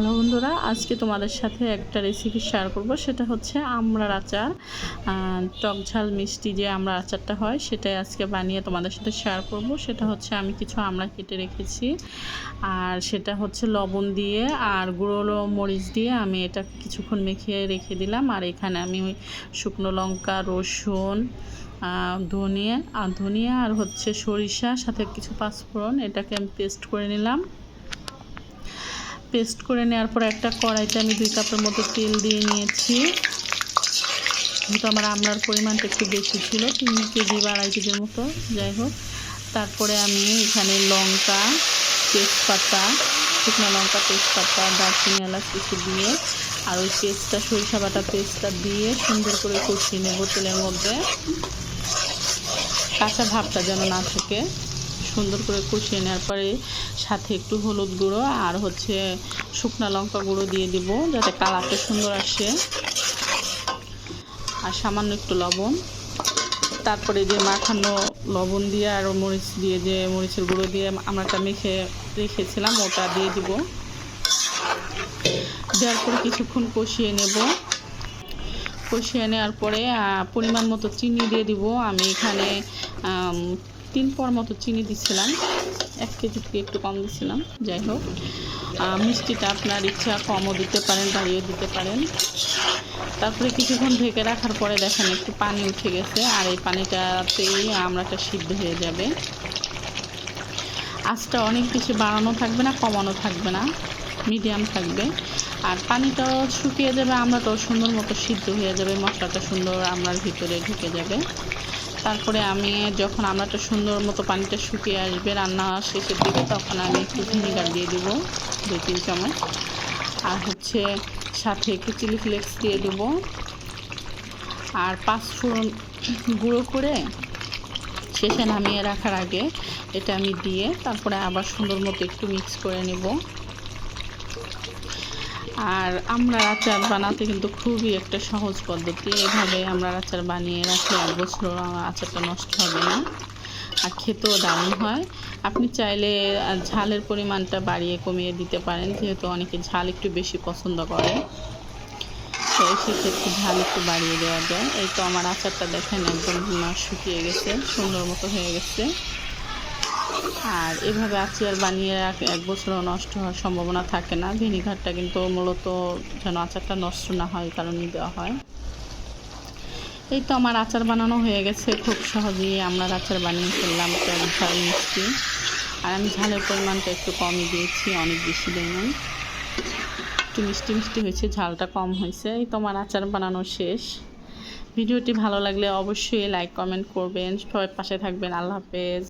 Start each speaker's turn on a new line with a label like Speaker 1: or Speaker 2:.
Speaker 1: Hello বন্ধুরা, আজকে তোমাদের সাথে একটা রেসিপি শেয়ার করব। সেটা হচ্ছে আমড়ার আচার। টক ঝাল মিষ্টি যে আমড়ার আচারটা হয়, সেটাই আজকে বানিয়ে তোমাদের সাথে শেয়ার করব। সেটা হচ্ছে আমি কিছু আমড়া কেটে রেখেছি। আর সেটা হচ্ছে লবণ দিয়ে আর গুঁড়ো মরিচ দিয়ে আমি এটা কিছুক্ষণ মেখে রেখে দিলাম। আর এখানে আমি শুকনো লঙ্কা, রসুন ধনিয়া, আর ধনিয়া আর হচ্ছে সরিষা, সাথে কিছু পাঁচফোড়ন, এটাকে আমি পেস্ট করে নিলাম। পেস্ট করে নেওয়ার পর একটা কড়াইতে আমি দুই কাপের মতো তেল দিয়ে নিয়েছি। যেহেতু আমার আমড়ার পরিমাণটা একটু বেশি ছিল, তিন কেজি বা আড়াই কেজির মতো, যাই হোক। তারপরে আমি এখানে লঙ্কা, তেজপাতা, শুকনো লঙ্কা, তেজপাতা, দারচিনি, এলাচ কিছু দিয়ে, আর ওই পেস্টটা, সরিষা বাটা পেস্টটা দিয়ে সুন্দর করে কষিয়ে নেব তেলের মধ্যে। কাঁচা ভাবটা যেন না থাকে। সুন্দর করে কষিয়ে নেওয়ার পরে সাথে একটু হলুদ গুঁড়ো আর হচ্ছে শুকনো লঙ্কা গুঁড়ো দিয়ে দিব, যাতে কালারটা সুন্দর আসে। আর সামান্য একটু লবণ। তারপরে যে মাখানো লবণ দিয়ে আর মরিচ দিয়ে যে মরিচের গুঁড়ো দিয়ে আমরাটা মেখে রেখেছিলাম, ওটা দিয়ে দিব। দেওয়ার পরে কিছুক্ষণ কষিয়ে নেব। কষিয়ে নেওয়ার পরে পরিমাণ মতো চিনি দিয়ে দিব। আমি এখানে তিন পর মতো চিনি দিছিলাম। এক কেজি থেকে একটু কম দিছিলাম, যাই হোক। মিষ্টিটা আপনার ইচ্ছা কমও দিতে পারেন বাড়িয়ে দিতে পারেন। তারপরে কিছুক্ষণ ঢেকে রাখার পরে দেখেন একটু পানি উঠে গেছে, আর এই পানিটাতেই আমড়াটা সিদ্ধ হয়ে যাবে। আঁচটা অনেক বেশি বাড়ানো থাকবে না, কমানো থাকবে না, মিডিয়াম থাকবে। আর পানিটাও শুকিয়ে যাবে আমড়াটাও সুন্দর মতো সিদ্ধ হয়ে যাবে, মশলাটা সুন্দর আমড়ার ভিতরে ঢুকে যাবে। তারপরে আমি যখন আমড়াটা সুন্দর মতো পানিটা শুকিয়ে আসবে রান্না শেষের দিকে, তখন আমি একটু ভিনেগার দিয়ে দেবো, দুই, তিন চামচ। আর হচ্ছে সাথে একটু চিলি ফ্লেক্স দিয়ে দেবো। আর পাঁচ ফোড়ন গুঁড়ো করে শেষে নামিয়ে রাখার আগে এটা আমি দিয়ে তারপরে আবার সুন্দর মতো একটু মিক্স করে নেব। আর আমরা আচার বানাতে কিন্তু খুবই একটা সহজ পদ্ধতি। এভাবে আমরা আচার বানিয়ে রাখলে এক বছর আচারটা নষ্ট হবে না আর খেতেও দারুণ হয়। আপনি চাইলে ঝালের পরিমাণটা বাড়িয়ে কমিয়ে দিতে পারেন, যেহেতু অনেকে ঝাল একটু বেশি পছন্দ করে। তো সেক্ষেত্রে ঝাল একটু বাড়িয়ে দেওয়া যায়। এই তো আমার আচারটা দেখেন একদম শুকিয়ে গেছে, সুন্দর মতো হয়ে গেছে। আর এভাবে আচার বানিয়ে এক বছরও নষ্ট হওয়ার সম্ভাবনা থাকে না। ভিনিগারটা কিন্তু মূলত যেন আচারটা নষ্ট না হয় কারণে দেওয়া হয়। এই তো আমার আচার বানানো হয়ে গেছে। খুব সহজেই আমরা আচার বানিয়ে ফেললাম। টক ঝাল, মিষ্টি। আর আমি ঝালের পরিমাণটা একটু কমই দিয়েছি, অনেক বেশি দিই নাই। একটু মিষ্টি মিষ্টি হয়েছে, ঝালটা কম হয়েছে। এই তো আমার আচার বানানো শেষ। ভিডিওটি ভালো লাগলে অবশ্যই লাইক, কমেন্ট করবেন। সবাই পাশে থাকবেন। আল্লাহ হাফেজ।